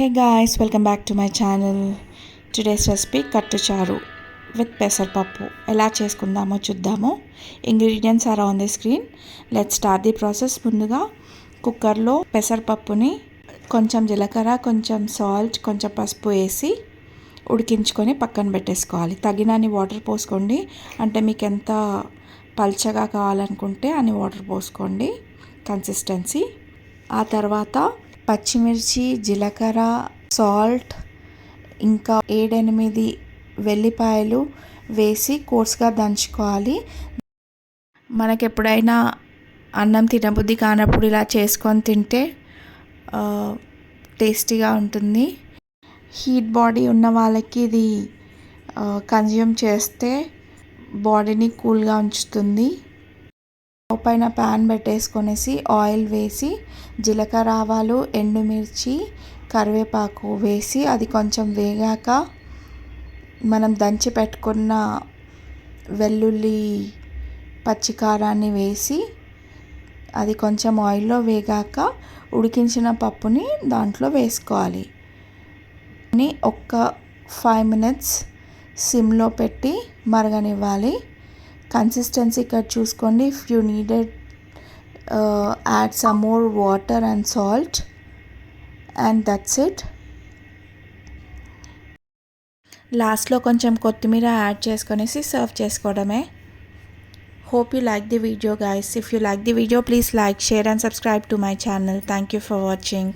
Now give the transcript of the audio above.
Hey guys welcome back to my channel today's recipe కట్టు చారు with పెసరపప్పు. ఎలా చేసుకుందామో చూద్దాము. Ingredients are on the screen let start the process ముందుగా. కుక్కర్లో పెసరపప్పుని కొంచెం జీలకర్ర కొంచెం సాల్ట్ కొంచెం పసుపు వేసి ఉడికించుకొని పక్కన పెట్టేసుకోవాలి. తగినన్ని వాటర్ పోసుకోండి. అంటే మీకు ఎంత పల్చగా కావాలనుకుంటే అన్ని వాటర్ పోసుకోండి. కన్సిస్టెన్సీ ఆ తర్వాత పచ్చిమిర్చి జీలకర్ర సాల్ట్ ఇంకా ఏడెనిమిది వెల్లిపాయలు వేసి కోర్స్గా దంచుకోవాలి. మనకి ఎప్పుడైనా అన్నం తినబుద్ధి కానప్పుడు ఇలా చేసుకొని తింటే టేస్టీగా ఉంటుంది. హీట్ బాడీ ఉన్న వాళ్ళకి ఇది కన్జ్యూమ్ చేస్తే బాడీని కూల్గా ఉంచుతుంది. పైన ప్యాన్ పెట్టేసుకొనేసి ఆయిల్ వేసి జీలకర్ర ఆవాలు ఎండుమిర్చి కరివేపాకు వేసి అది కొంచెం వేగాక మనం దంచి పెట్టుకున్న వెల్లుల్లి పచ్చికారాన్ని వేసి అది కొంచెం ఆయిల్లో వేగాక ఉడికించిన పప్పుని దాంట్లో వేసుకోవాలి. ఒక్క ఫైవ్ మినిట్స్ సిమ్లో పెట్టి మరగనివ్వాలి. కన్సిస్టెన్సీ ఇక్కడ చూసుకోండి. If you needed add some more water and salt and that's it లాస్ట్లో కొంచెం కొత్తిమీర యాడ్ చేసుకొనేసి సర్వ్ చేసుకోవడమే. Hope you like the video guys if you like the video please like share and subscribe to my channel thank you for watching